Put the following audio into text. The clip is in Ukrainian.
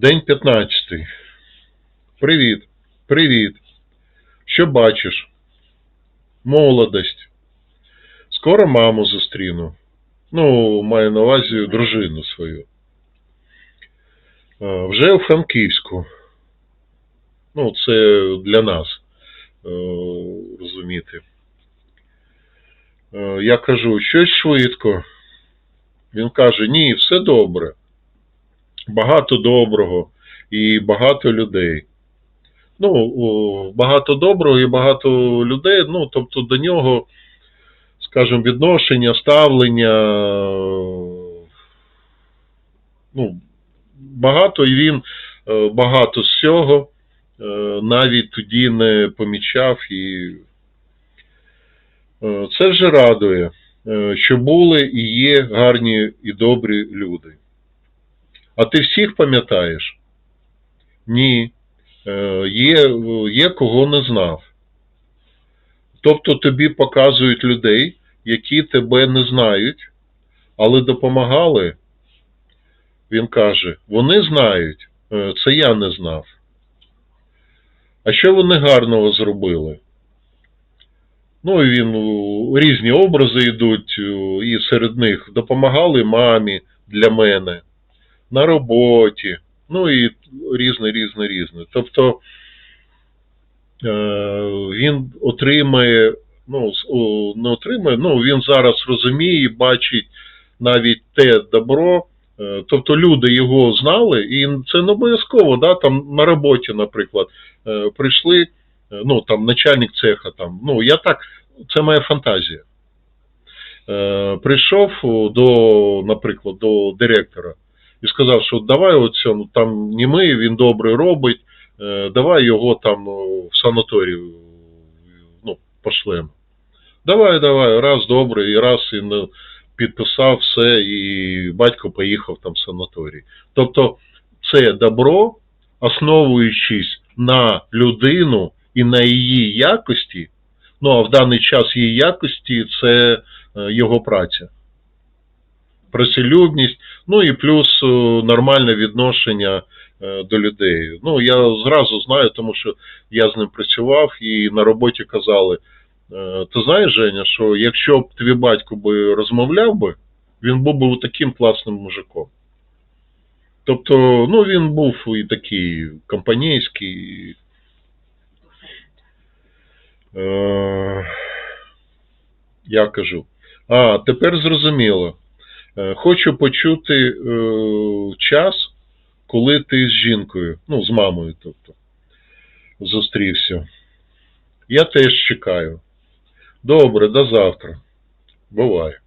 День 15. Привіт. Привіт. Що бачиш? Молодость. Скоро маму зустріну. Ну, маю на увазі дружину свою. Вже у Франківську. Ну, це для нас е, розуміти. Е, Я кажу, щось швидко. Він каже, ні, все добре. Багато доброго і багато людей. Ну, багато доброго і багато людей, ну, тобто до нього, скажімо, відношення, ставлення, ну, багато, і він е, багато з цього е, навіть тоді не помічав і е, це вже радує, що були і є гарні і добрі люди. А ти всіх пам'ятаєш? Ні. Е, Є, є кого не знав. Тобто тобі показують людей, які тебе не знають, але допомагали. Він каже, вони знають, е, це я не знав. А що вони гарного зробили? Ну, і він різні образи йдуть, і серед них допомагали мамі для мене на роботі, ну і різне, різне, різне. Тобто е, він отримає, ну, не отримає, ну він зараз розуміє і бачить навіть те добро. Е, Тобто люди його знали, і це не обов'язково, да, там на роботі, наприклад, е, прийшли, ну там начальник цеха, там, ну я так, це моя фантазія. Прийшов до, наприклад, до директора і сказав, що давай оцьому там німий, він добре робить, е, давай його там в санаторію ну, пошлемо. Давай, давай, раз добре, і раз він е, підписав все, і батько поїхав там в санаторій. Тобто це добро, основуючись на людину і на її якості, ну а в даний час її якості це е, його праця. Працелюбність, ну і плюс е, нормальне відношення е, до людей. Ну, я зразу знаю, тому що я з ним працював і на роботі казали, е, ти знаєш, Женя, що якщо б твій батько би розмовляв би, він був би таким класним мужиком. Тобто, ну він був і такий компанійський. Я кажу. А, тепер зрозуміло. Е, Хочу почути е, час, коли ти з жінкою, ну, з мамою, тобто, зустрівся. Я теж чекаю. Добре, до завтра. Буває.